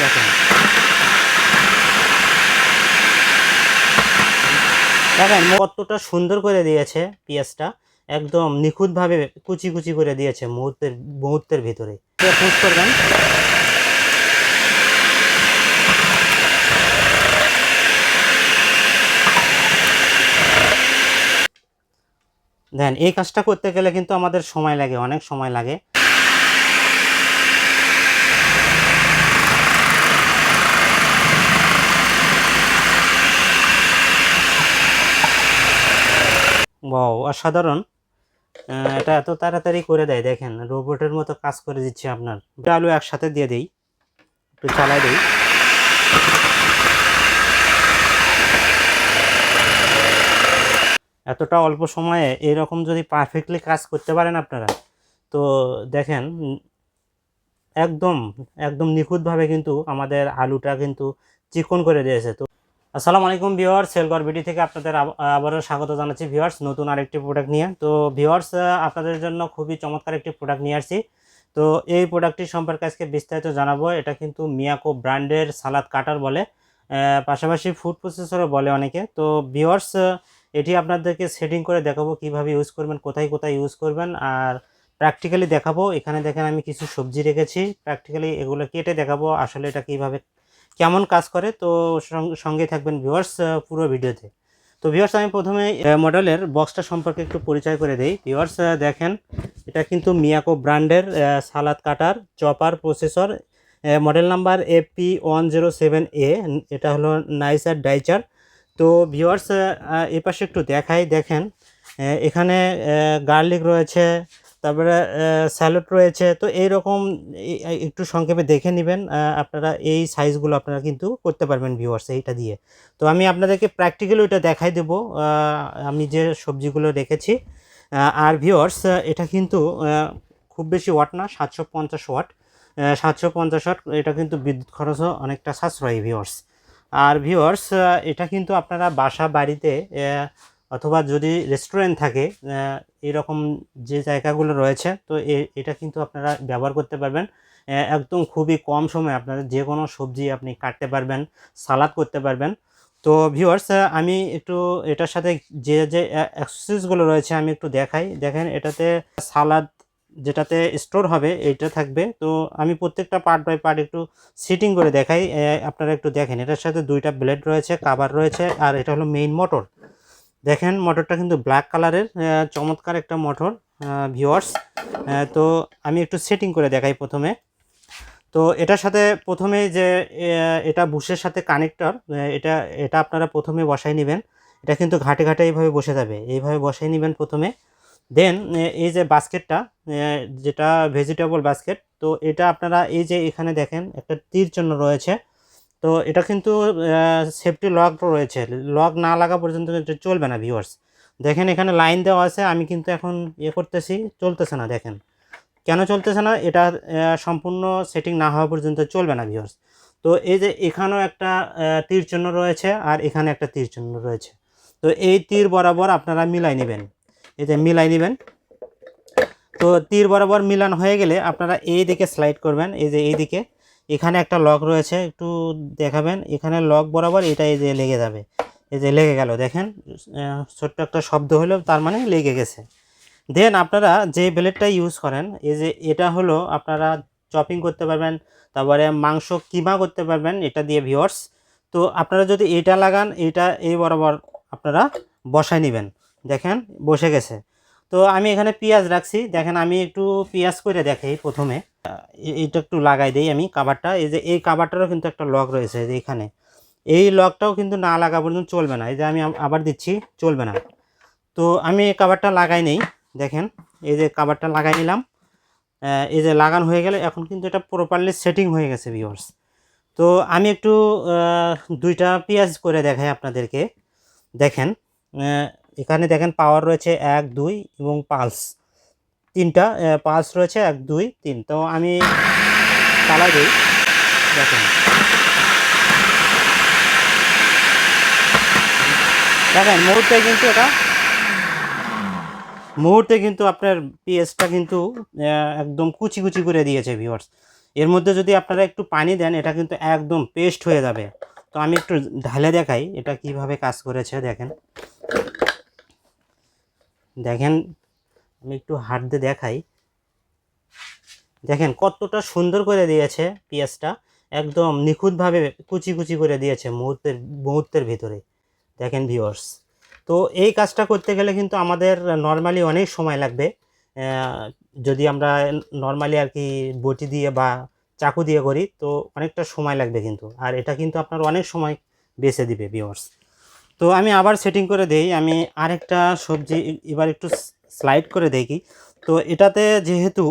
দেখেন। দেখেন, কতটা সুন্দর করে দিয়েছে পেঁয়াজটা। একদম নিখুঁতভাবে কুচি কুচি করে দিয়েছে মুহূর্তের মুহূর্তের ভিতরে। পোস্ট করবেন। দেন, এই কাজটা করতে গেলে কিন্তু আমাদের সময় লাগে, অনেক সময় লাগে। বাও অসাধারণ। এটা এত তাড়াতাড়ি করে দেয়, দেখেন, রোবটের মতো কাজ করে দিচ্ছে আপনার। আলু একসাথে দিয়ে দিই, একটু চালাই দিই। এতটা অল্প সময়ে এরকম যদি পারফেক্টলি কাজ করতে পারেন আপনারা, তো দেখেন, একদম একদম নিখুঁতভাবে কিন্তু আমাদের আলুটা কিন্তু চিকন করে দিয়েছে। তো আসসালামু আলাইকুম ভিওয়ার্স সেলগর বিডি থেকে আপনাদের আব- আবারও স্বাগত জানাচ্ছি ভিওয়ার্স নতুন আরেকটি প্রোডাক্ট নিয়ে। তো ভিওয়ার্স আপনাদের জন্য খুবই চমৎকার একটি প্রোডাক্ট নিয়ে আসছি। তো এই প্রোডাক্টটি সম্পর্কে আজকে বিস্তারিত জানাব। এটা কিন্তু মিয়াকো ব্র্যান্ডের সালাদ কাটার বলে পাশাপাশি ফুড প্রসেসরও বলে অনেকে। তো ভিওয়ার্স এটি আপনাদেরকে সেটিং করে দেখাবো কীভাবে ইউজ করবেন, কোথায় কোথায় ইউজ করবেন। আর প্র্যাকটিক্যালি দেখাবো। এখানে দেখেন আমি কিছু সবজি রেখেছি। প্র্যাকটিক্যালি এগুলো কেটে দেখাবো। আসলে এটা কীভাবে কেমন কাজ করে, তো সঙ্গে থাকবেন ভিউয়ার্স পুরো ভিডিওতে। তো ভিউয়ার্স আমি প্রথমে মডেলের বক্সটা সম্পর্কে একটু পরিচয় করে দিই। ভিউয়ার্স দেখেন, এটা কিন্তু মিয়াকো ব্র্যান্ডের salad cutter chopper processor model number AP one zero seven A এটা হলো নাইসার ডাইচার তো ভিউয়ার্স এ পাশে একটু দেখাই, দেখেন এখানে গার্লিক রয়েছে তারপরে স্যালাড রয়েছে। তো এই- এই, একটু সংক্ষেপে দেখে নেবেন আপনারা এই সাইজগুলো আপনারা কিন্তু করতে পারবেন ভিউয়ার্স এইটা দিয়ে। তো আমি আপনাদেরকে প্র্যাকটিক্যালি ওইটা দেখাই দেবো আমি যে সবজিগুলো রেখেছি। আর ভিউয়ার্স এটা কিন্তু খুব বেশি ওয়াট না, সাতশো পঞ্চাশ ওয়াট সাতশো পঞ্চাশ ওয়াট এটা কিন্তু বিদ্যুৎ খরচও অনেকটা সাশ্রয়ী ভিউয়ার্স আর ভিউয়ার্স এটা কিন্তু আপনারা বাসা, বাড়িতে অথবা যদি রেস্টুরেন্ট থাকে এরকম যে জায়গাগুলো রয়েছে, তো এটা কিন্তু আপনারা ব্যবহার করতে পারবেন। একদম খুবই কম সময়ে আপনারা যে কোনো সবজি আপনি কাটতে পারবেন, সালাদ করতে পারবেন। তো ভিউয়ার্স আমি একটু এটার সাথে যে যে অ্যাক্সেসরিজগুলো রয়েছে, আমি একটু দেখাই। দেখেন, এটাতে সালাদ যেটাতে স্টোর হবে, এইটা থাকবে। তো আমি প্রত্যেকটা পার্ট বাই পার্ট একটু সিটিং করে দেখাই। আপনারা একটু দেখেন, এটার সাথে দুইটা ব্লেড রয়েছে কাভার রয়েছে, আর এটা হলো মেইন মোটর দেখেন মোটরটা কিন্তু ব্ল্যাক কালারের চমৎকার একটা মোটর ভিওয়ার্স তো আমি একটু সেটিং করে দেখাই প্রথমে। তো এটার সাথে প্রথমে যে এটা বুশের সাথে কানেক্টর এটা এটা আপনারা প্রথমে বসাই নেবেন। এটা কিন্তু ঘাটে ঘাটে এইভাবে বসে যাবে। এইভাবে বসাই নেবেন প্রথমে। দেন এই যে বাস্কেটটা যেটা ভেজিটেবল বাস্কেট তো এটা আপনারা এই যে এখানে দেখেন, একটা তীর চিহ্ন রয়েছে। তো এটা কিন্তু সেফটি লক রয়েছে। লক না লাগা পর্যন্ত কিন্তু চলবে না ভিউয়ার্স দেখেন এখানে লাইন দেওয়া আছে, আমি কিন্তু এখন ইয়ে করতেছি, চলতেছে না, দেখেন। কেন চলতেছে না? এটা সম্পূর্ণ সেটিং না হওয়া পর্যন্ত চলবে না ভিউয়ার্স তো এই যে এখানেও একটা তীর চিহ্ন রয়েছে আর এখানে একটা তীর চিহ্ন রয়েছে। তো এই তীর বরাবর আপনারা মিলাই নেবেন। এই যে মিলাই নেবেন। তো তীর বরাবর মিলান হয়ে গেলে আপনারা এই দিকে স্লাইড করবেন, এই যে এই দিকে। এখানে একটা লক রয়েছে, একটু দেখাবেন। এখানে লক বরাবর এটা এই যে লেগে যাবে। এই যে লেগে গেল, দেখেন ছোট্ট একটা শব্দ হলো, তার মানে লেগে গেছে। দেন আপনারা যে ব্লেডটা ইউজ করেন, এই যে এটা হলো আপনারা চপিং করতে পারবেন, তারপরে মাংস কিমা করতে পারবেন, এটা দিয়ে ভিওর্স তো আপনারা যদি এটা লাগান, এটা এই বরাবর আপনারা বসায় নেবেন। দেখেন, বসে গেছে। তো আমি এখানে পেঁয়াজ রাখছি। দেখেন আমি একটু পেঁয়াজ করে দেখাই প্রথমে। এ- এইটা একটু লাগাই দিই আমি কাবারটা এই যে এই কাবারটারও কিন্তু একটা লক রয়েছে এখানে। এই লকটাও কিন্তু না লাগা পর্যন্ত চলবে না। এই যে আমি আবার দিচ্ছি, চলবে না। তো আমি এই কাবারটা লাগাই নেই। দেখেন, এই যে কাবারটা লাগাই নিলাম। এই যে লাগানো হয়ে গেলে এখন কিন্তু এটা প্রপারলি সেটিং হয়ে গেছে ভিওর্স তো আমি একটু দুইটা পেঁয়াজ করে দেখাই আপনাদেরকে। দেখেন এখানে দেখেন পাওয়ার রয়েছে এক, দুই এবং পালস তিনটা পালস রয়েছে এক, দুই, তিন। তো আমি চালাই দিই। দেখেন। দেখেন, মুহূর্তে কিন্তু এটা, মুহূর্তে কিন্তু আপনার পিএসটা কিন্তু একদম কুচি কুচি করে দিয়েছে ভিউয়ার্স এর মধ্যে যদি আপনারা একটু পানি দেন, এটা কিন্তু একদম পেস্ট হয়ে যাবে। তো আমি একটু ঢালে দেখাই, এটা কীভাবে কাজ করেছে, দেখেন। দেখেন, আমি একটু হাত দিয়ে দেখাই। দেখেন কতটা সুন্দর করে দিয়েছে পেঁয়াজটা, একদম নিখুঁতভাবে কুচি কুচি করে দিয়েছে মুহূর্তের মুহূর্তের ভিতরে। দেখেন ভিওর্স তো এই কাজটা করতে গেলে কিন্তু আমাদের নর্মালি অনেক সময় লাগবে। যদি আমরা নর্মালি আর কি বটি দিয়ে বা চাকু দিয়ে করি, তো অনেকটা সময় লাগবে কিন্তু। আর এটা কিন্তু আপনার অনেক সময় বেছে দিবে ভিউয়ার্স তো আমি আবার সেটিং করে দেই, আমি আরেকটা সবজি এবার একটু স্লাইড করে দেখি। তো এটাতে যেহেতু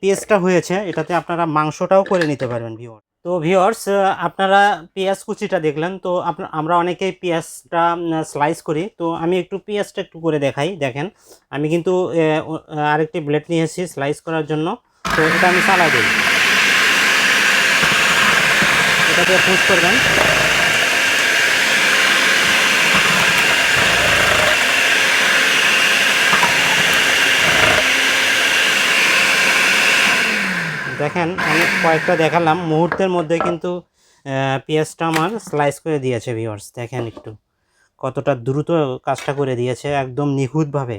পেঁয়াজটা হয়েছে, এটাতে আপনারা মাংসটাও করে নিতে পারবেন ভিওর তো ভিওর্স আপনারা পেঁয়াজ কুচিটা দেখলেন, তো আমরা অনেকেই পেঁয়াজটা স্লাইস করি। তো আমি একটু পেঁয়াজটা একটু করে দেখাই, দেখেন। আমি কিন্তু আরেকটি ব্লেড নিয়ে এসেছি স্লাইস করার জন্য। তো এটা আমি চালাই দিই। এটাকে পুশ করবেন। দেখেন, আমি কয়েকটা দেখালাম। মুহূর্তের মধ্যে কিন্তু পেঁয়াজটা আমার স্লাইস করে দিয়েছে ভিউয়ার্স দেখেন একটু, কতটা দ্রুত কাজটা করে দিয়েছে, একদম নিখুঁতভাবে।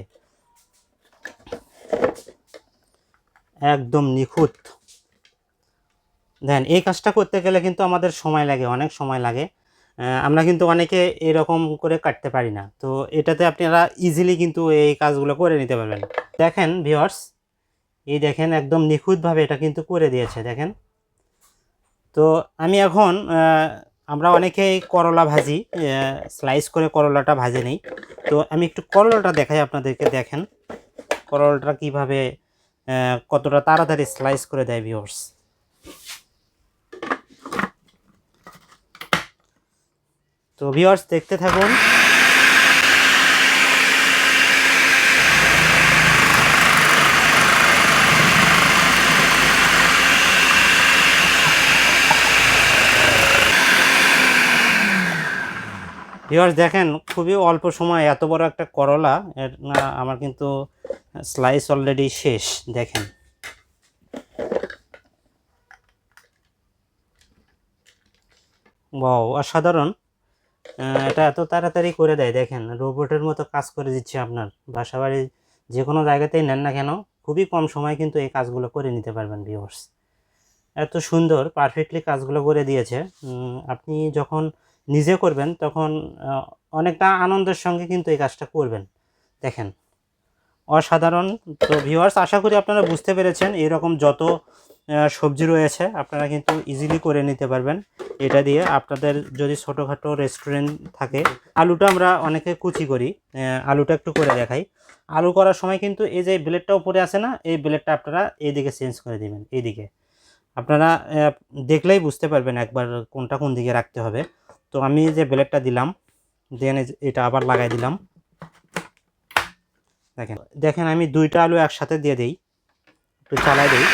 একদম নিখুঁত। দেখেন, এই কাজটা করতে গেলে কিন্তু আমাদের সময় লাগে, অনেক সময় লাগে। আমরা কিন্তু অনেকে এরকম করে কাটতে পারি না। তো এটাতে আপনারা ইজিলি কিন্তু এই কাজগুলো করে নিতে পারবেন। দেখেন ভিউয়ার্স এই দেখেন একদম নিখুঁতভাবে এটা কিন্তু করে দিয়েছে, দেখেন। তো আমি এখন আমরা অনেকেই করলা ভাজি স্লাইস করে করলাটা ভাজে নিই। তো আমি একটু করলাটা দেখাই আপনাদেরকে, দেখেন। করলাটা কীভাবে কতটা তাড়াতাড়ি স্লাইস করে দেয় ভিউয়ার্স তো ভিউয়ার্স দেখতে থাকুন। ভিউয়ার্স দেখেন, খুবই অল্প সময়, এত বড় একটা করলা এর আমার কিন্তু স্লাইস অলরেডি শেষ, দেখেন। বাও অসাধারণ। এটা এত তাড়াতাড়ি করে দেয়, দেখেন, রোবটের মতো কাজ করে দিচ্ছে আপনার। বাসাবাড়ি যে কোনো জায়গাতেই নেন না কেন, খুবই কম সময় কিন্তু এই কাজগুলো করে নিতে পারবেন ভিউয়ার্স এত সুন্দর পারফেক্টলি কাজগুলো করে দিয়েছে। আপনি যখন নিজে করবেন, তখন অনেকটা আনন্দের সঙ্গে কিন্তু এই কাজটা করবেন। দেখেন, অসাধারণ। তো ভিউয়ার্স আশা করি আপনারা বুঝতে পেরেছেন, এরকম যত সবজি রয়েছে, আপনারা কিন্তু ইজিলি করে নিতে পারবেন। এটা দিয়ে আপনাদের যদি ছোটোখাটো রেস্টুরেন্ট থাকে, আলুটা আমরা অনেকে কুচি করি আলুটা একটু করে দেখাই। আলু করার সময় কিন্তু এই যে ব্লেডটা উপরে আছে না, এই ব্লেডটা আপনারা এইদিকে চেঞ্জ করে দিবেন, এইদিকে। আপনারা দেখলেই বুঝতে পারবেন একবার কোনটা কোন দিকে রাখতে হবে। তো আমি যে ব্লেডটা দিলাম দেন এটা আবার লাগাই দিলাম। দেখেন দেখেন আমি দুইটা আলু একসাথে দিয়ে দিই, একটু চালাই দিই।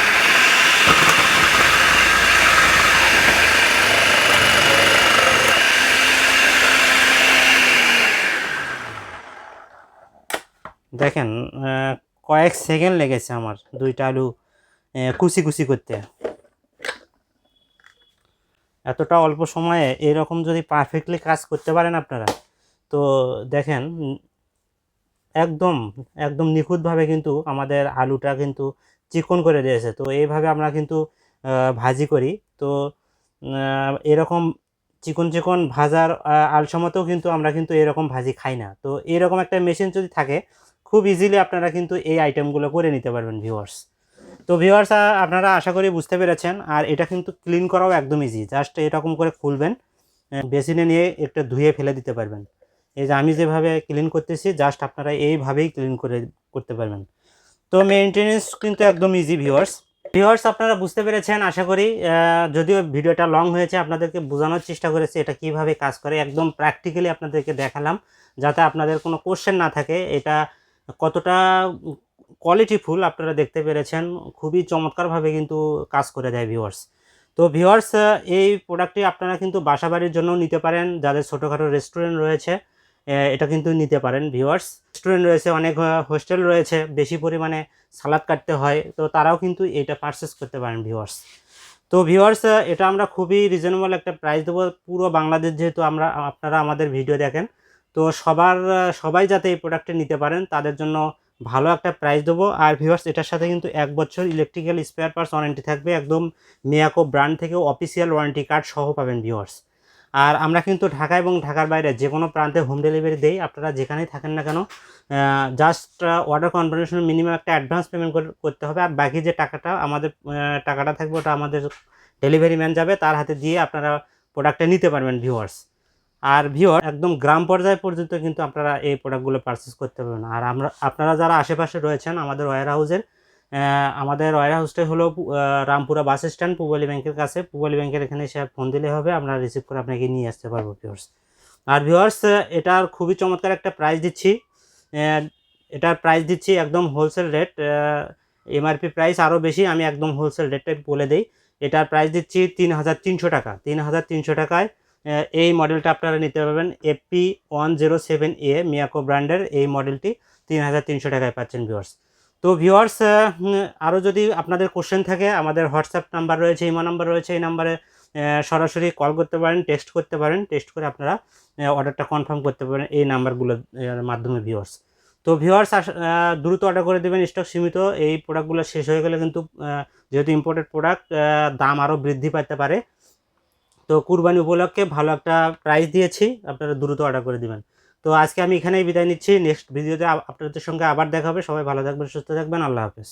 দেখেন কয়েক সেকেন্ড লেগেছে আমার দুইটা আলু কুচি কুচি করতে। এতটা অল্প সময়ে এরকম যদি পারফেক্টলি কাজ করতে পারেন আপনারা, তো দেখেন, একদম একদম নিখুঁতভাবে কিন্তু আমাদের আলুটা কিন্তু চিকন করে দিয়েছে। তো এইভাবে আমরা কিন্তু ভাজি করি। তো এরকম চিকন চিকন ভাজার আলসামতেও কিন্তু আমরা কিন্তু এরকম ভাজি খাই না। তো এরকম একটা মেশিন যদি থাকে, খুব ইজিলি আপনারা কিন্তু এই আইটেমগুলো করে নিতে পারবেন ভিউয়ার্স তো ভিউয়ার্স আপনারা আশা করি বুঝতে পেরেছেন। আর এটা কিন্তু ক্লিন করাও একদম ইজি জাস্ট এরকম করে খুলবেন বেসিনে নিয়ে একটু ধুয়ে ফেলে দিতে পারবেন। এই যে আমি যেভাবে ক্লিন করতেছি জাস্ট আপনারা এইভাবেই ক্লিন করে করতে পারবেন। তো মেনটেনেন্স কিন্তু একদম ইজি ভিউয়ার্স ভিউয়ার্স আপনারা বুঝতে পেরেছেন, আশা করি যদিও ভিডিওটা লং হয়েছে, আপনাদেরকে বোঝানোর চেষ্টা করেছি এটা কীভাবে কাজ করে। একদম প্র্যাকটিক্যালি আপনাদেরকে দেখালাম, যাতে আপনাদের কোনো কোশ্চেন না থাকে, এটা কতটা কোয়ালিটিফুল আপনারা দেখতে পেরেছেন। খুবই চমৎকারভাবে কিন্তু কাজ করে দেয় ভিউয়ার্স তো ভিউয়ার্স এই প্রোডাক্টটি আপনারা কিন্তু বাসাবাড়ির জন্য নিতে পারেন। যাদের ছোটোখাটো রেস্টুরেন্ট রয়েছে এটা কিন্তু নিতে পারেন ভিউয়ার্স রেস্টুরেন্ট রয়েছে, অনেক হোস্টেল রয়েছে, বেশি পরিমাণে সালাদ কাটতে হয়, তো তারাও কিন্তু এটা পারচেস করতে পারেন ভিউয়ার্স তো ভিউয়ার্স এটা আমরা খুবই রিজনেবল একটা প্রাইস দেবো। পুরো বাংলাদেশ যেহেতু আমরা, আপনারা আমাদের ভিডিও দেখেন, তো সবার সবাই যাতে এই প্রোডাক্টটি নিতে পারেন, তাদের জন্য ভালো একটা প্রাইস দেবো। আর ভিউয়ার্স এটার সাথে কিন্তু এক বছর ইলেকট্রিক্যাল স্পেয়ার পার্টস ওয়ারেন্টি থাকবে। একদম মিয়াকো ব্র্যান্ড থেকে অফিসিয়াল ওয়ারেন্টি কার্ড সহ পাবেন ভিউয়ার্স আর আমরা কিন্তু ঢাকা এবং ঢাকার বাইরে যে কোনো প্রান্তে হোম ডেলিভারি দেই। আপনারা যেখানেই থাকেন না কেন জাস্ট অর্ডার কনফার্মেশন মিনিমাম একটা অ্যাডভান্স পেমেন্ট করতে হবে। আর বাকি যে টাকাটা আমাদের টাকাটা থাকবে ওটা আমাদের ডেলিভারি ম্যান যাবে। তার হাতে দিয়ে আপনারা প্রোডাক্টটা নিতে পারবেন ভিউয়ার্স আর ভিউয়ার একদম গ্রাম পর্যায় পর্যন্ত কিন্তু আপনারা এই প্রোডাক্টগুলো পারচেস করতে পারবেন। আর আমরা, আপনারা যারা আশেপাশে রয়েছেন, আমাদের ওয়ার হাউসের আমাদের ওয়ার হাউসটাই হলো রামপুরা বাস স্ট্যান্ড, পুবালি ব্যাংকের কাছে। পুবালি ব্যাংকের এখানে এসে ফোন দিলে হবে, আমরা রিসিভ করে আপনাকে নিয়ে আসতে পারব ভিওর্স আর ভিউয়ার্স এটার খুবই চমৎকার একটা প্রাইস দিচ্ছি। এটার প্রাইস দিচ্ছি একদম হোলসেল রেট এমআরপি প্রাইস আরও বেশি, আমি একদম হোলসেল রেটটাই বলে দিই। এটার প্রাইস দিচ্ছি তিন হাজার তিনশো টাকা। তিন হাজার তিনশো টাকায় এই মডেলটা আপনারা নিতে পারবেন AP one zero seven A Miyako ব্র্যান্ডের এই মডেলটি তিন হাজার তিনশো টাকায় পাচ্ছেন ভিউয়ার্স তো ভিউয়ার্স আরও যদি আপনাদের কোশ্চেন থাকে, আমাদের হোয়াটসঅ্যাপ নাম্বার রয়েছে, ইমো নাম্বার রয়েছে, এই নাম্বারে সরাসরি কল করতে পারেন টেস্ট করতে পারেন টেস্ট করে আপনারা অর্ডারটা কনফার্ম করতে পারেন এই নাম্বারগুলোর মাধ্যমে ভিউয়ার্স তো ভিউয়ার্স দ্রুত অর্ডার করে দেবেন স্টক সীমিত, এই প্রোডাক্টগুলো শেষ হয়ে গেলে কিন্তু যেহেতু ইম্পোর্টেড প্রোডাক্ট দাম আরও বৃদ্ধি পেতে পারে তো কুরবানি উপলক্ষে ভালো একটা প্রাইস দিয়েছি, আপনারা দ্রুত অর্ডার করে দেবেন। তো আজকে আমি এখানেই বিদায় নিচ্ছি নেক্সট ভিডিওতে আপনাদের সঙ্গে আবার দেখা হবে, সবাই ভালো থাকবেন, সুস্থ থাকবেন, আল্লাহ হাফেজ।